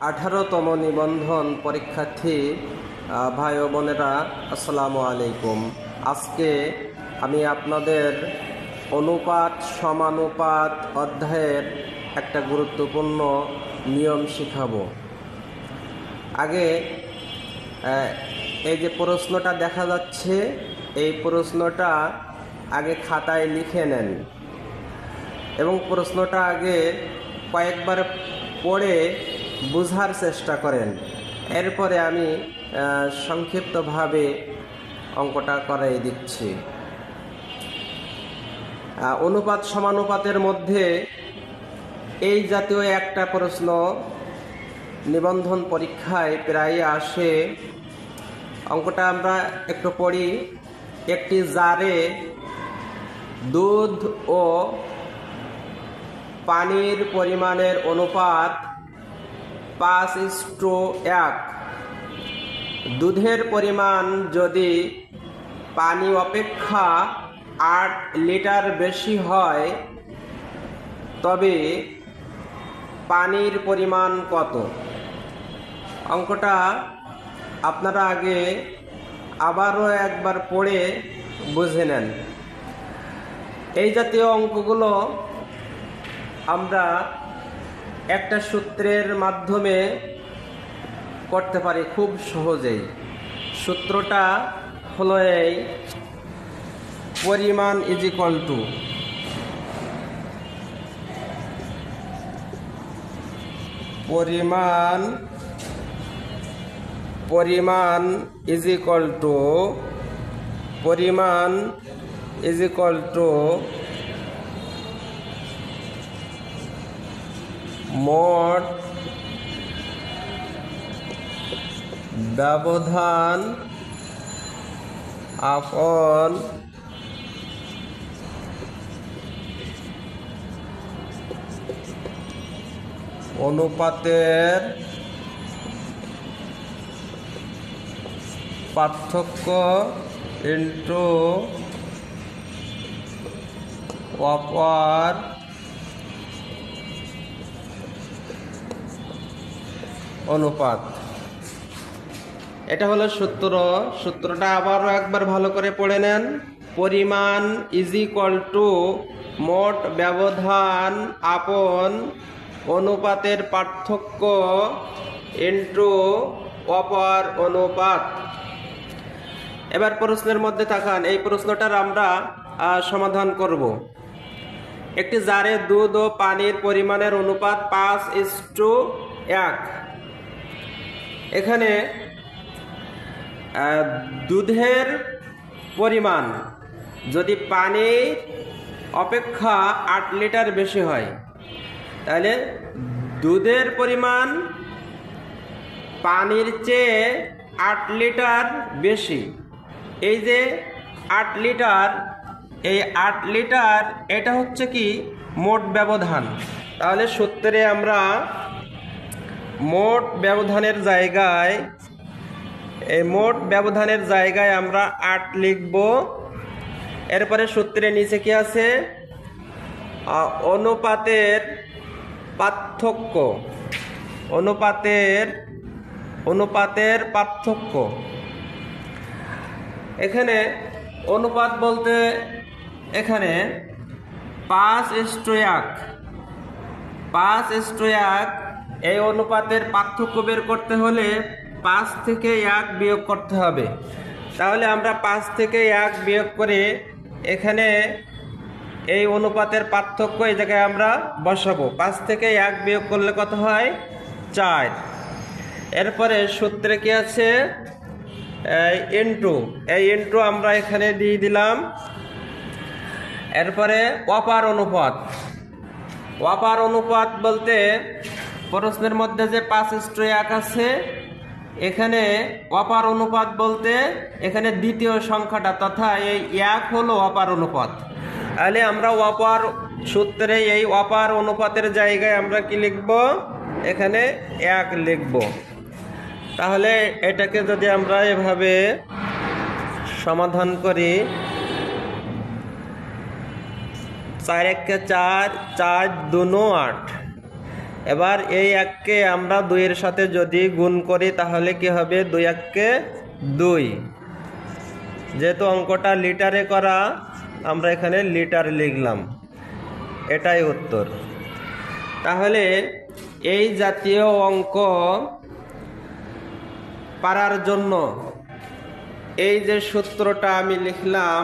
আঠারোতম নিবন্ধন পরীক্ষার্থী ভাই বোনেরা, আসসালামু আলাইকুম। আজকে আমি আপনাদের অনুপাত সমানুপাত অধ্যায়ের একটা গুরুত্বপূর্ণ নিয়ম শিখাবো। আগে এই যে প্রশ্নটা দেখা যাচ্ছে, এই প্রশ্নটা আগে খাতায় লিখে নেন। এবং প্রশ্নটা আগে কয়েকবার পড়ে বোঝার চেষ্টা করেন। এরপরে আমি সংক্ষিপ্তভাবে অঙ্কটা করাই দিচ্ছি। অনুপাত সমানুপাতের মধ্যে এই জাতীয় একটা প্রশ্ন নিবন্ধন পরীক্ষায় প্রায় আসে। অঙ্কটা আমরা একটু পড়ি। একটি জারে দুধ ও পানির পরিমাণের অনুপাত পাঁচ ইস্টু এক। দুধের পরিমাণ যদি পানি অপেক্ষা আট লিটার বেশি হয়, তবে পানির পরিমাণ কত? অঙ্কটা আপনারা আগে আবারও একবার পড়ে বুঝে নেন। এই জাতীয় অঙ্কগুলো আমরা একটা সূত্রের মাধ্যমে করতে পারি খুব সহজেই। সূত্রটা হলো এই, পরিমাণ ইজ ইকুয়াল টু পরিমাণ পরিমাণ ইজ ইকুয়াল টু পরিমাণ ইজ ইকুয়াল টু মোট ব্যবধান আপন অনুপাতের পার্থক্য ইন্টু অপার অনুপাত। এটা হলো সূত্র। সূত্রটা আবারও একবার ভালো করে পড়ে নেন। পরিমাণ ইজ ইকুয়াল টু মোট ব্যবধান আপন অনুপাতের পার্থক্য ইন্টু অপর অনুপাত। এবার প্রশ্নের মধ্যে তাকান এই প্রশ্নটার আমরা সমাধান করব। একটি জারে দুধ ও পানির পরিমাণের অনুপাত পাঁচ ইস টু এক। এখানে দুধের পরিমাণ যদি পানির অপেক্ষা আট লিটার বেশি হয়, তাহলে দুধের পরিমাণ পানির চেয়ে আট লিটার বেশি। এই যে আট লিটার, এই আট লিটার, এটা হচ্ছে কি মোট ব্যবধান? তাহলে সূত্রে আমরা মোট ব্যবধানের জায়গায়, এই মোট ব্যবধানের জায়গায় আমরা আট লিখব। এরপরে সূত্রের নিচে কি আছে? অনুপাতের পার্থক্য। অনুপাতের অনুপাতের পার্থক্য। এখানে অনুপাত বলতে এখানে পাঁচ ইস্টু এক, পাঁচ ইস্টু এক এই অনুপাতের পার্থক্য বের করতে হলে পাঁচ থেকে এক বিয়োগ করতে হবে। তাহলে আমরা পাঁচ থেকে এক বিয়োগ করে এখানে এই অনুপাতের পার্থক্য এই জায়গায় আমরা বসাবো। পাঁচ থেকে এক বিয়োগ করলে কত হয়? চার। এরপরে সূত্রে কি আছে? ইন্টু এই ইন্টু আমরা এখানে দিয়ে দিলাম। এরপরে অপার অনুপাত। অপার অনুপাত বলতে প্রশ্নের মধ্যে যে পাঁচ এক আছে, এখানে অপার অনুপাত বলতে এখানে দ্বিতীয় সংখ্যাটা তথা এই এক হলো অপার অনুপাত। তাহলে আমরা অপার সূত্রে এই অপার অনুপাতের জায়গায় আমরা কি লিখব? এখানে এক লিখব। তাহলে এটাকে যদি আমরা এভাবে সমাধান করি, চার একে চার চার দুনো আট। এবার এই এককে আমরা দুইয়ের সাথে যদি গুণ করি, তাহলে কি হবে? দুই এককে দুই। যেহেতু অঙ্কটা লিটারে করা, আমরা এখানে লিটার লিখলাম। এটাই উত্তর। তাহলে এই জাতীয় অঙ্ক পারার জন্য এই যে সূত্রটা আমি লিখলাম,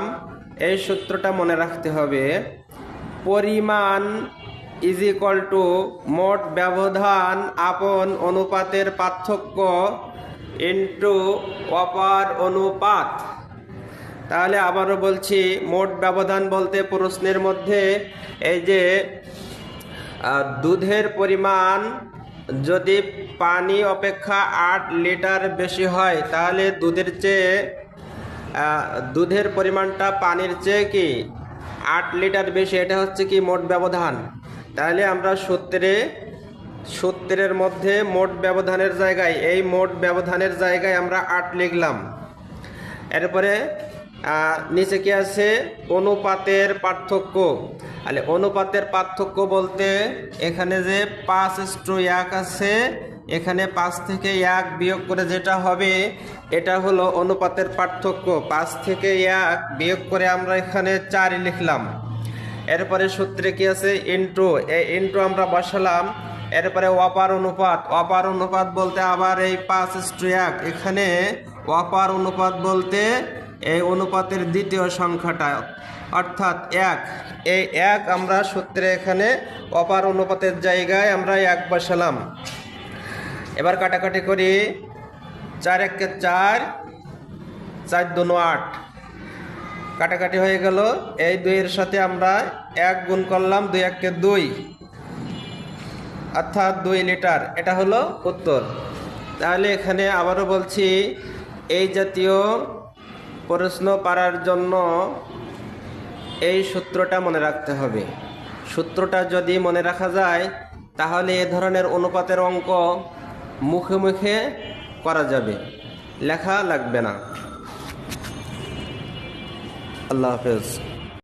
এই সূত্রটা মনে রাখতে হবে। পরিমাণ ইজ ইকুয়াল টু মোট ব্যবধান আপন অনুপাতের পার্থক্য ইন্টু অপার অনুপাত। তাহলে আবারও বলছি, মোট ব্যবধান বলতে প্রশ্নের মধ্যে এই যে দুধের পরিমাণ যদি পানি অপেক্ষা আট লিটার বেশি হয়, তাহলে দুধের চেয়ে দুধের পরিমাণটা পানির চেয়ে কি আট লিটার বেশি? এটা হচ্ছে কি মোট ব্যবধান? তাহলে আমরা সত্তরে সত্তরের মধ্যে মোট ব্যবধানের জায়গায়, এই মোট ব্যবধানের জায়গায় আমরা আট লিখলাম। এরপরে নিচে কি আছে? অনুপাতের পার্থক্য। তাহলে অনুপাতের পার্থক্য বলতে এখানে যে পাঁচ ইস্টু এক আছে, এখানে পাঁচ থেকে এক বিয়োগ করে যেটা হবে, এটা হলো অনুপাতের পার্থক্য। পাঁচ থেকে এক বিয়োগ করে আমরা এখানে চার লিখলাম। এরপরে সূত্রে কি আছে? ইন্টু এই ইন্টু আমরা বসালাম। এরপরে অপার অনুপাত। অপার অনুপাত বলতে আবার এই পাঁচ ইস্টু এক এখানে অপার অনুপাত বলতে এই অনুপাতের দ্বিতীয় সংখ্যাটা। অর্থাৎ এক। এই এক আমরা সূত্রে এখানে অপার অনুপাতের জায়গায় আমরা এক বসালাম। এবার কাটাকাটি করি। চার একে চার চার দুনো আট। কাটাকাটি হয়ে গেল। এই দুইয়ের সাথে আমরা এক গুণ করলাম দুই এককে দুই। অর্থাৎ দুই লিটার। এটা হলো উত্তর। তাহলে এখানে আবারও বলছি, এই জাতীয় প্রশ্ন পারার জন্য এই সূত্রটা মনে রাখতে হবে। সূত্রটা যদি মনে রাখা যায়, তাহলে এ ধরনের অনুপাতের অঙ্ক মুখে মুখে করা যাবে। লেখা লাগবে না। আল্লাহ হাফেজ